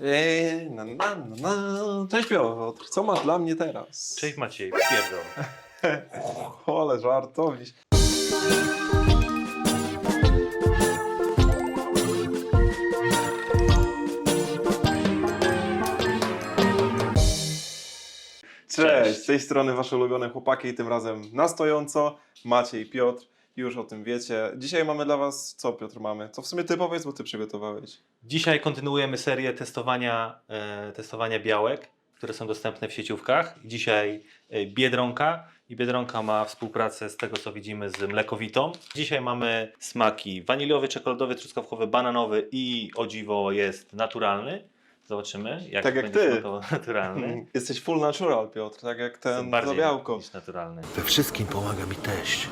Eee, na, na, na, na. Cześć Piotr, co masz dla mnie teraz? Cześć Maciej, pierdol. Ale żartowiś. Cześć, Cześć. z tej strony wasze ulubione chłopaki, tym razem na stojąco, Maciej i Piotr, już o tym wiecie. Dzisiaj mamy dla was, co Piotr mamy? Co w sumie ty powiedz, bo ty przygotowałeś. Dzisiaj kontynuujemy serię testowania, e, testowania białek, które są dostępne w sieciówkach. Dzisiaj e, Biedronka i Biedronka ma współpracę z tego co widzimy z Mlekowitą. Dzisiaj mamy smaki waniliowy, czekoladowy, truskawkowy, bananowy i o dziwo jest naturalny. Zobaczymy jak Tak jak będzie ty. smakował naturalny. Jesteś full natural, Piotr, tak jak ten Bardziej za białko. niż naturalny. We wszystkim pomaga mi teść.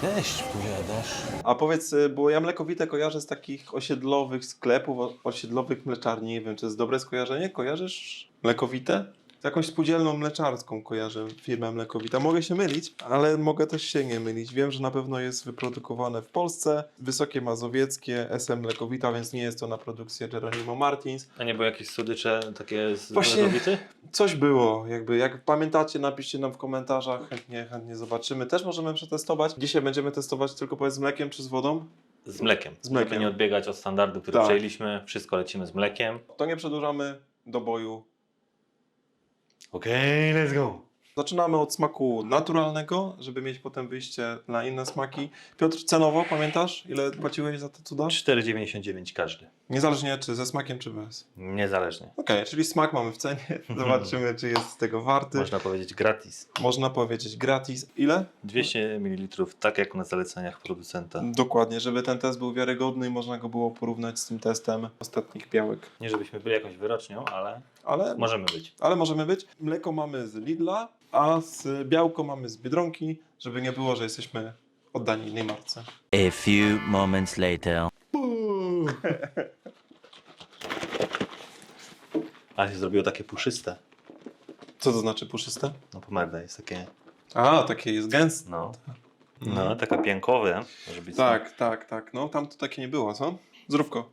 Teść, powiadasz? A powiedz, y, bo ja mlekowite kojarzę z takich osiedlowych sklepów, osiedlowych mleczarni. Nie wiem, czy jest dobre skojarzenie. Kojarzysz mlekowite? Jakąś spółdzielną mleczarską kojarzę firmę mlekowita. Mogę się mylić, ale mogę też się nie mylić. Wiem, że na pewno jest wyprodukowane w Polsce. Wysokie Mazowieckie, SM Mlekowita, więc nie jest to na produkcję Geronimo Martins. A nie były jakieś słodycze takie z Właśnie- Mlekowity? Coś było, jakby jak pamiętacie, napiszcie nam w komentarzach, chętnie, chętnie zobaczymy. Też możemy przetestować. Dzisiaj będziemy testować tylko powiedz z mlekiem czy z wodą. Z mlekiem. Z mlekiem. Żeby nie odbiegać od standardu, który Tak. przejęliśmy. Wszystko lecimy z mlekiem. To nie przedłużamy do boju. Okej, let's go. Zaczynamy od smaku naturalnego, żeby mieć potem wyjście na inne smaki. Piotr, cenowo pamiętasz, ile płaciłeś za te cuda? 4,99 każdy. Niezależnie czy ze smakiem, czy bez. Niezależnie. Okej, czyli smak mamy w cenie. Zobaczymy, czy jest z tego warty. Można powiedzieć gratis. Można powiedzieć gratis. Ile? 200 ml, tak jak na zaleceniach producenta. Dokładnie, żeby ten test był wiarygodny i można go było porównać z tym testem ostatnich białek. Nie żebyśmy byli jakąś wyrocznią, ale Ale, możemy być. ale możemy być. Mleko mamy z Lidla, a z białko mamy z Biedronki, żeby nie było, że jesteśmy oddani innej marce. A few moments later. Ale się zrobiło takie puszyste. Co to znaczy puszyste? No pomerda jest takie, A, takie jest gęste. no. No, taka piankowe. Może być Tak, tak, tak. No tam to takie nie było, co? Zdrówko.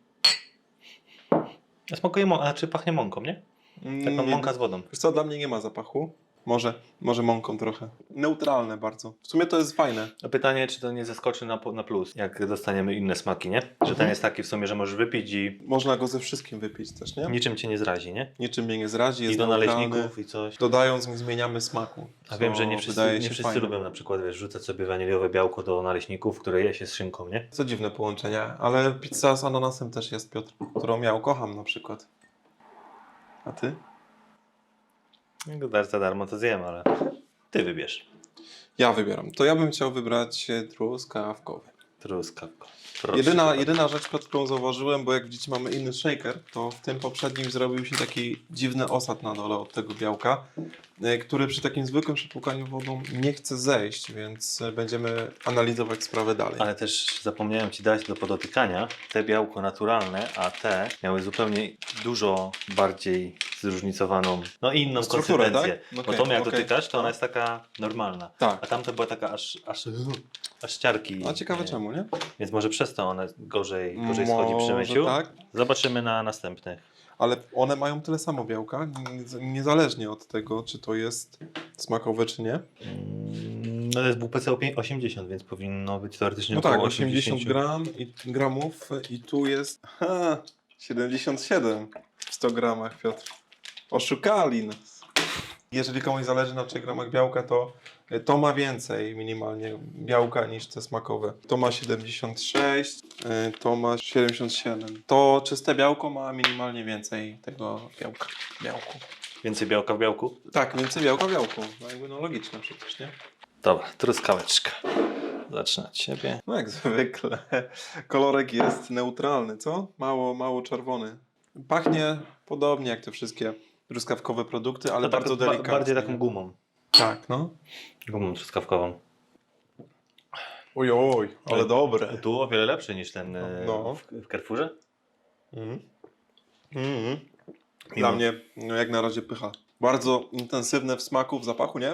smak. Smakuje mąką, a czy pachnie mąką, nie? Taką Mm, mąka z wodą. Wiesz co, dla mnie nie ma zapachu. Może, może mąką trochę. Neutralne bardzo. W sumie to jest fajne. A pytanie, czy to nie zaskoczy na, po- na plus, jak dostaniemy inne smaki, nie? Że Mhm. ten jest taki w sumie, że możesz wypić i Można go ze wszystkim wypić też, nie? niczym cię nie zrazi, nie? Niczym mnie nie zrazi, jest I do neutralny. naleśników i coś. Dodając zmieniamy smaku. A co wiem, że nie wszyscy, wydaje nie się wszyscy fajne. lubią na przykład wiesz, rzucać sobie waniliowe białko do naleśników, które je się z szynką, nie? Co dziwne połączenie, ale pizza z ananasem też jest, Piotr, którą ja kocham na przykład. A ty? Jak dar za darmo to zjem, ale ty wybierz. Ja wybieram. To ja bym chciał wybrać e, truskawkowy. Jedyna, jedyna rzecz, którą zauważyłem, bo jak widzicie mamy inny shaker, to w tym poprzednim zrobił się taki dziwny osad na dole od tego białka, e, który przy takim zwykłym przepłukaniu wodą nie chce zejść, więc e, będziemy analizować sprawę dalej. Ale też zapomniałem Ci dać do podotykania te białko naturalne, a te miały zupełnie dużo bardziej zróżnicowaną, no inną Strukturę, konsystencję. tak? Bo Okej, tą jak okej. dotykasz, to ona jest taka normalna. Tak. A tamta była taka aż, aż, aż ciarki. A ciekawe czemu, nie? Więc może przez to one gorzej, gorzej schodzi przy myciu. tak, Zobaczymy na następnych. ale one mają tyle samo białka, nie- niezależnie od tego, czy to jest smakowe, czy nie. Mm, No to jest WPC 80, więc powinno być teoretycznie No tak, około 80 gram i, gramów i tu jest ha, 77 w 100 gramach, Piotr. Oszukali nas. Jeżeli komuś zależy na 3 gramach białka, to y, to ma więcej minimalnie białka niż te smakowe. To ma 76, y, to ma 77. To czyste białko ma minimalnie więcej tego białka. Białku. Więcej białka w białku? Tak, więcej białka w białku. No jakby no logiczne przecież, nie? Dobra, truskaweczka. Zacznę od siebie. No jak zwykle. Kolorek jest neutralny, co? Mało, mało czerwony. Pachnie podobnie jak te wszystkie truskawkowe produkty, ale No tak, bardzo ba- delikatnie. Bardziej taką gumą. Tak, no. Gumą truskawkową. Oj, oj, ale dobre. Tu o wiele lepszy niż ten e, No. w, w Carrefourze. Mhm. Mhm. Dla mnie no jak na razie pycha. Bardzo intensywne w smaku, w zapachu, nie?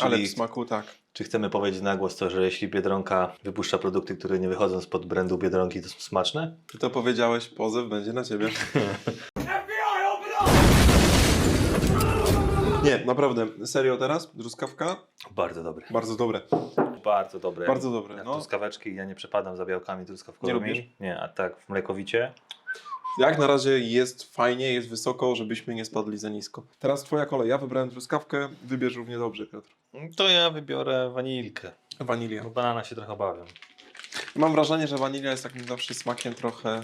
Ale Czyli- w smaku tak. Czy chcemy powiedzieć na głos to, że jeśli Biedronka wypuszcza produkty, które nie wychodzą spod brandu Biedronki, to są smaczne? Ty to powiedziałeś, pozew będzie na ciebie. Nie, naprawdę, serio teraz, truskawka, Bardzo dobre. bardzo dobre. Bardzo dobre. Bardzo dobre, Jak no. truskaweczki, ja nie przepadam za białkami truskawkowymi. Nie lubisz? Nie, a tak w mlekowicie. Jak na razie jest fajnie, jest wysoko, żebyśmy nie spadli za nisko. Teraz twoja kolej, ja wybrałem truskawkę, wybierz równie dobrze, Piotr. To ja wybiorę wanilkę. Wanilia. Bo banana się trochę obawiam. Mam wrażenie, że wanilia jest takim zawsze smakiem trochę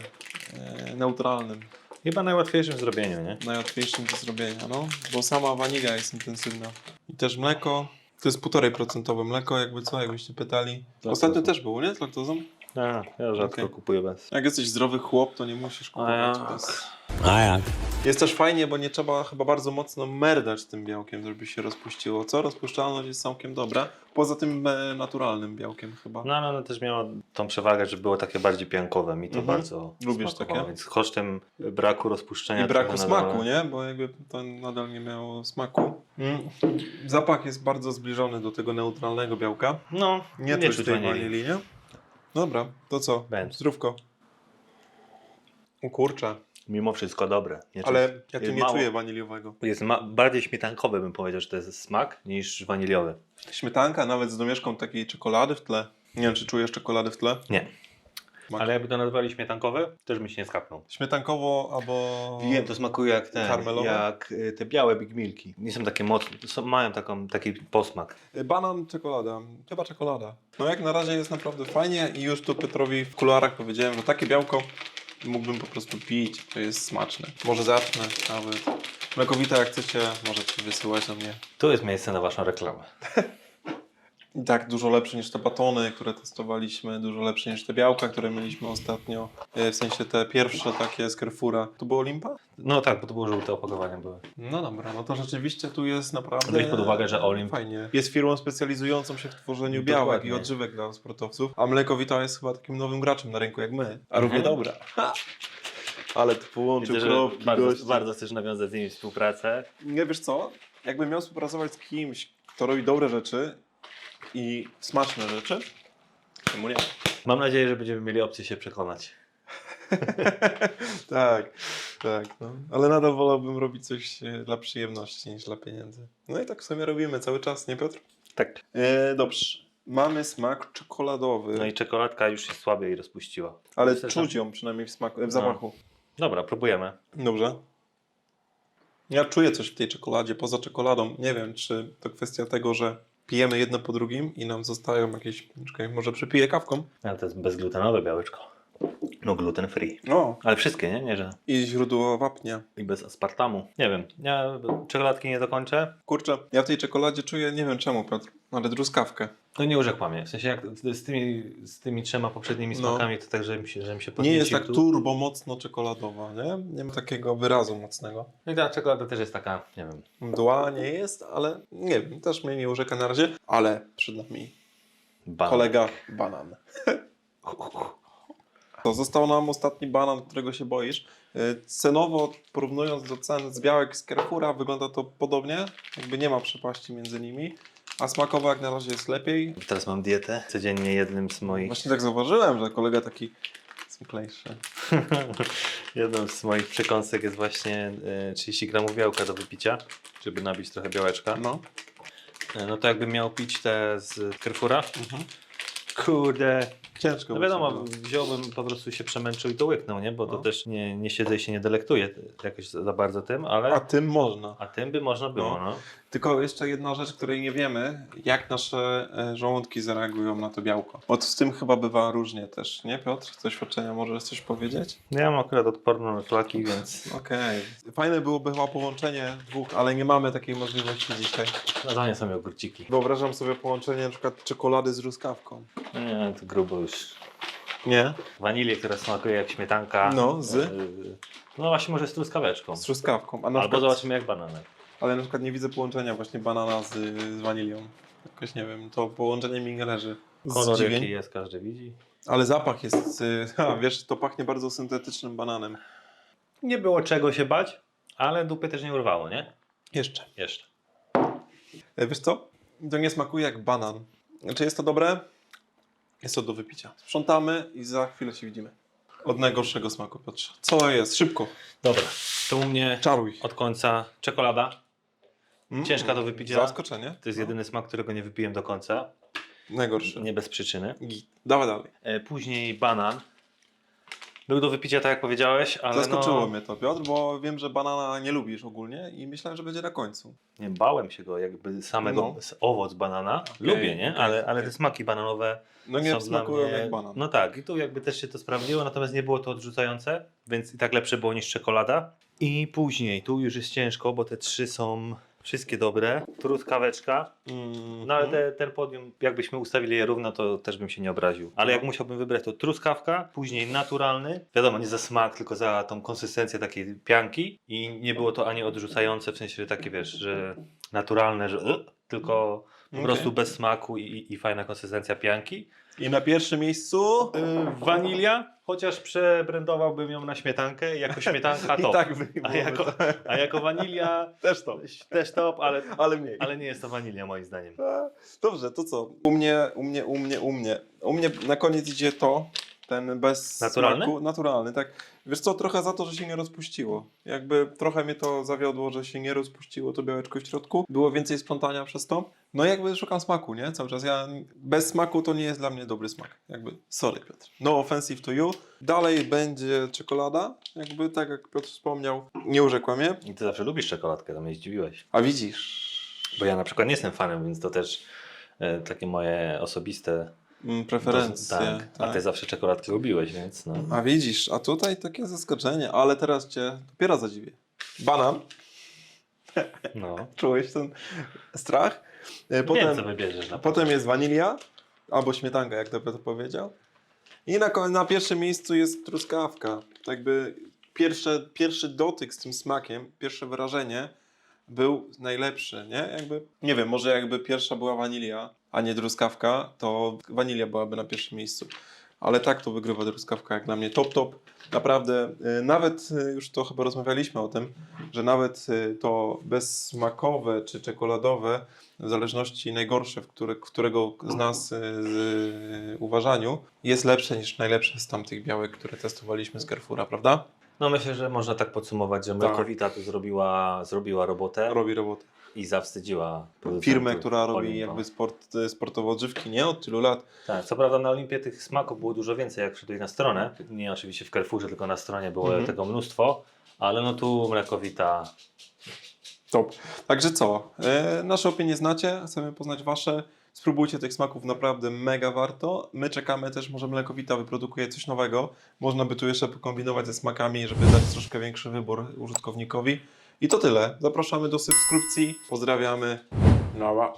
e, neutralnym, Chyba najłatwiejszym w zrobieniu, nie? najłatwiejszym do zrobienia, no. Bo sama wanilia jest intensywna. I też mleko, to jest 1,5% mleko, jakby co, jakbyście pytali. Laktozą. Ostatnio też było, nie? Z laktozą? A, ja rzadko Okej. kupuję bez. Jak jesteś zdrowy chłop, to nie musisz kupować A jak? bez. A jak? Jest też fajnie, bo nie trzeba chyba bardzo mocno merdać tym białkiem, żeby się rozpuściło. Co? Rozpuszczalność jest całkiem dobra. Poza tym e, naturalnym białkiem chyba. No ale ono też miało tą przewagę, że było takie bardziej piankowe. Mi to Mhm. bardzo Lubisz smakowało, takie? Więc kosztem braku rozpuszczenia... I braku trochę nadal- smaku, nie? Bo jakby to nadal nie miało smaku. Mm. Zapach jest bardzo zbliżony do tego neutralnego białka. No, Nie, czuć tej wanilii, nie? Dobra, to co? Zdrówko. O kurczę, Mimo wszystko dobre. Nie ale czuć- ja tu nie mało- czuję waniliowego. Jest ma- bardziej śmietankowy bym powiedział, że to jest smak niż waniliowy. Śmietanka nawet z domieszką takiej czekolady w tle. Nie wiem, czy czujesz czekolady w tle? Nie. Smak. Ale jakby to nazwali śmietankowy, też mi się nie skapnął. Śmietankowo albo... Wiem, to smakuje jak ten, jak y, te białe Big Milki. Nie są takie mocne, są, mają taką, taki posmak. Banan, czekolada. Chyba czekolada. No jak na razie jest naprawdę fajnie i już tu Petrowi w kuluarach powiedziałem, że takie białko mógłbym po prostu pić. To jest smaczne. Może zacznę nawet. Mlekowita jak chcecie, możecie wysyłać do mnie. Tu jest miejsce na waszą reklamę. I tak dużo lepsze niż te batony, które testowaliśmy, dużo lepsze niż te białka, które mieliśmy ostatnio. E, W sensie te pierwsze takie z Carrefoura. To było Limpa? No tak, bo to było żółte opakowanie były. No dobra, no to rzeczywiście tu jest naprawdę Weź pod uwagę, że Olimp- fajnie. Jest firmą specjalizującą się w tworzeniu białek Dokładnie. i odżywek dla sportowców, a Mlekowita jest chyba takim nowym graczem na rynku jak my, a równie Mhm. dobra. Ha! Ale to połączył Widzę, kropki, bardzo, bardzo chcesz nawiązać z nimi współpracę. Nie wiesz co? Jakbym miał współpracować z kimś, kto robi dobre rzeczy i smaczne rzeczy, czemu nie? Mam nadzieję, że będziemy mieli opcję się przekonać. tak, tak. No. Ale nadal wolałbym robić coś e, dla przyjemności niż dla pieniędzy. No i tak w sumie robimy cały czas, nie Piotr? Tak. E, dobrze. Mamy smak czekoladowy, No i czekoladka już się słabiej rozpuściła. ale Myślę, czuć ją przynajmniej w, smaku, w zapachu. Dobra, próbujemy. Dobrze. Ja czuję coś w tej czekoladzie, poza czekoladą. Nie wiem, czy to kwestia tego, że pijemy jedno po drugim i nam zostają jakieś... Czekaj, może przypiję kawką? Ale to jest bezglutenowe białeczko. No gluten free. No. Ale wszystkie, nie? Nie, że... I źródło wapnia. I bez aspartamu. Nie wiem, ja czekoladki nie dokończę. Kurczę, ja w tej czekoladzie czuję, nie wiem czemu, Piotr, ale truskawkę. To nie urzekła mnie. W sensie jak z tymi, z tymi trzema poprzednimi No. smakami, to tak, że mi się, że mi się Nie jest tak tu. turbo mocno czekoladowa, nie? Nie ma takiego wyrazu mocnego. No i ta czekolada też jest taka, nie wiem. Mdła nie jest, ale nie wiem, też mnie nie urzeka na razie, ale przed nami Banan. kolega banan. To został nam ostatni banan, którego się boisz. Y, Cenowo, porównując do cen z białek z Carrefoura, wygląda to podobnie, jakby nie ma przepaści między nimi, a smakowo jak na razie jest lepiej. Teraz mam dietę. Codziennie jednym z moich, Właśnie tak zauważyłem, że kolega taki zwyklejszy. jedną z moich przekąsek jest właśnie e, 30 gramów białka do wypicia, żeby nabić trochę białeczka. No. E, No to jakbym miał pić te z Carrefoura, Mhm. Kurde, Ciężko. no wiadomo, wziąłbym, po prostu się przemęczył i dołyknął, nie? Bo to No. też nie, nie siedzę i się nie delektuję jakoś za bardzo tym, ale... A tym można. A tym by można było, No. no. Tylko jeszcze jedna rzecz, której nie wiemy, jak nasze e, żołądki zareagują na to białko. Od z tym chyba bywa różnie też, nie Piotr? Z doświadczenia możesz coś powiedzieć? Ja mam akurat odporną na flaki, więc Okej. Fajne byłoby chyba połączenie dwóch, ale nie mamy takiej możliwości dzisiaj. na to nie są jogurciki. Wyobrażam sobie połączenie na przykład czekolady z Nie, to grubo już. Nie? Wanilię, która smakuje jak śmietanka. No, z? Yy, No właśnie może z truskaweczką. Z truskawką. A na Albo przykład, zobaczymy jak bananek. Ale na przykład nie widzę połączenia właśnie banana z, z wanilią. Jakoś nie wiem, to połączenie mi nie leży. Kolor Zdziwień. jaki jest, każdy widzi. Ale zapach jest, y, ha, wiesz, to pachnie bardzo syntetycznym bananem. Nie było czego się bać, ale dupy też nie urwało, nie? Jeszcze. Jeszcze. E, Wiesz co? To nie smakuje jak banan. Czy jest to dobre? Jest to do wypicia. Sprzątamy i za chwilę się widzimy. Od najgorszego smaku, Piotrze. Co jest? Szybko. Dobra, to u mnie Czaruj. od końca czekolada. Mm, Ciężka do wypicia. Zaskoczenie. To jest No. jedyny smak, którego nie wypiłem do końca. Najgorszy. Nie bez przyczyny. Git. Dawaj dalej. E, Później banan. Był do wypicia, tak jak powiedziałeś, ale Zaskoczyło no, mnie to, Piotr, bo wiem, że banana nie lubisz ogólnie i myślałem, że będzie na końcu. nie bałem się go, jakby samego No. owoc banana. Okej, Lubię, nie? Ale, ale te smaki bananowe No nie są smakują mnie... jak banan. No tak, i tu jakby też się to sprawdziło, natomiast nie było to odrzucające, więc i tak lepsze było niż czekolada. I później, tu już jest ciężko, bo te trzy są wszystkie dobre. Truskaweczka, Mm, no ale te, ten podium, jakbyśmy ustawili je równo, to też bym się nie obraził. Ale jak musiałbym wybrać, to truskawka, później naturalny, wiadomo, nie za smak, tylko za tą konsystencję takiej pianki i nie było to ani odrzucające, w sensie że takie, wiesz, że naturalne, że tylko po Okej. prostu bez smaku i, i fajna konsystencja pianki. I na pierwszym miejscu... Yy, wanilia, chociaż przebrandowałbym ją na śmietankę, jako śmietanka I top. tak a, wyjmujemy jako, a jako wanilia Też to. też top, ale, Ale mniej. ale nie jest to wanilia moim zdaniem. A, Dobrze, to co? U mnie, u mnie, u mnie, u mnie. U mnie na koniec idzie to, ten bez Naturalny? smaku. Naturalny, tak. Wiesz co, trochę za to, że się nie rozpuściło. Jakby trochę mnie to zawiodło, że się nie rozpuściło to białeczko w środku. Było więcej sprzątania przez to. No i jakby szukam smaku, nie? Cały czas. Ja bez smaku to nie jest dla mnie dobry smak. Jakby, sorry Piotr. No offensive to you. Dalej będzie czekolada. Jakby tak jak Piotr wspomniał, nie urzekła mnie. I ty zawsze lubisz czekoladkę, to mnie zdziwiłeś. A widzisz, Bo ja na przykład nie jestem fanem, więc to też e, takie moje osobiste preferencje. Tak. A ty zawsze czekoladkę lubiłeś, więc no. A widzisz, a tutaj takie zaskoczenie, ale teraz cię dopiero zadziwię. Banan, no. czułeś ten strach? E, Potem, Wiem, co wybierzesz na potem jest wanilia, albo śmietanka, jak to powiedział. I na, na pierwszym miejscu jest truskawka. Jakby pierwsze, pierwszy dotyk z tym smakiem, pierwsze wrażenie był najlepszy, nie? Jakby, nie wiem, może jakby pierwsza była wanilia, a nie truskawka, to wanilia byłaby na pierwszym miejscu. Ale tak to wygrywa truskawka jak dla mnie top top. Naprawdę, y, nawet y, już to chyba rozmawialiśmy o tym, że nawet y, to bezsmakowe czy czekoladowe, w zależności najgorsze, w, które, którego z nas z, uważaniu, jest lepsze niż najlepsze z tamtych białek, które testowaliśmy z Carrefoura, prawda? No myślę, że można tak podsumować, że Tak. Mlekowita tu zrobiła, zrobiła robotę Robi robotę. I zawstydziła Firmę, która robi Olimpo. jakby sport, y, sportowo odżywki, nie? Od tylu lat. Tak, co prawda na Olimpie tych smaków było dużo więcej, jak wszedłeś na stronę. Nie oczywiście w Carrefourze, tylko na stronie było Mhm. tego mnóstwo, ale no tu Mlekowita Top. Także co? E, nasze opinie znacie, chcemy poznać wasze. Spróbujcie tych smaków, naprawdę mega warto. My czekamy też, może Mlekowita wyprodukuje coś nowego. Można by tu jeszcze pokombinować ze smakami, żeby dać troszkę większy wybór użytkownikowi. I to tyle. Zapraszamy do subskrypcji. Pozdrawiamy. Nara.